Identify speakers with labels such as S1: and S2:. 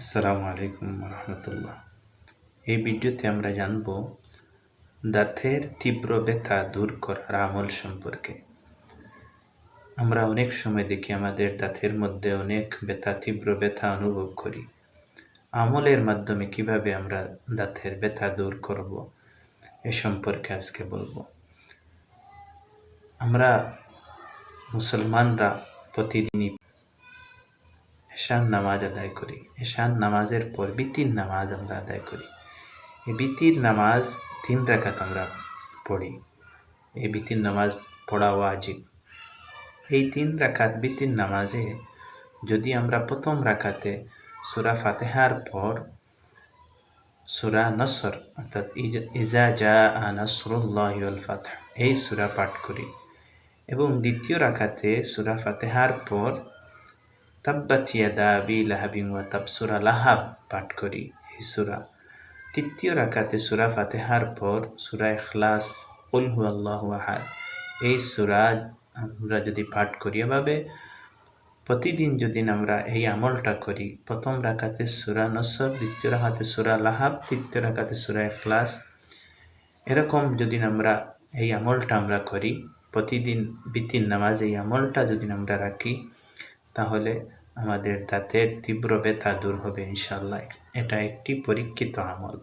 S1: আসসালামু আলাইকুম রহমতুল্লাহ। এই ভিডিওতে আমরা জানব দাঁতের তীব্র ব্যথা দূর করার আমল সম্পর্কে। আমরা অনেক সময় দেখি আমাদের দাঁতের মধ্যে অনেক ব্যথা, তীব্র ব্যথা অনুভব করি। আমলের মাধ্যমে কীভাবে আমরা দাঁতের ব্যথা দূর করব এ সম্পর্কে আজকে বলব। আমরা মুসলমানরা প্রতিদিনই এশান নামাজ আদায় করি। এশান নামাজের পর বিতির নামাজ আমরা আদায় করি। এই বিতির নামাজ তিন রাকাত আমরা পড়ি। এই বিতির নামাজ পড়া ওয়াজিব। এই তিন রাখাত বিতির নামাজে যদি আমরা প্রথম রাখাতে সুরা ফাতেহার পর সুরা নসর অর্থাৎ ইজা জা নাসরুল্লাহ ফাতহ এই সুরা পাঠ করি এবং দ্বিতীয় রাখাতে সুরা ফাতেহার পর তাব্বাত ইয়াদা আবি লাহাবিন ওয়া তাব সুরা লাহাব পাঠ করি এই সুরা। তৃতীয় রাকাতে সুরা ফাতেহার পর সুরা আল্লাহু আহাদ। এই সুরা আমরা যদি পাঠ করি এভাবে, প্রতিদিন যদি আমরা এই আমলটা করি, প্রথম রাকাতে সুরা নসর, দ্বিতীয় রাকাতে সুরা লাহাব, তৃতীয় রাখাতে সুরা ইখলাস, এরকম যদি আমরা এই আমলটা আমরা করি, প্রতিদিন বিতির নামাজ এই আমলটা যদি আমরা রাখি তাহলে আমাদের দাঁতের তীব্র ব্যথা দূর হবে ইনশাল্লাহ এটা একটি পরীক্ষিত আমল।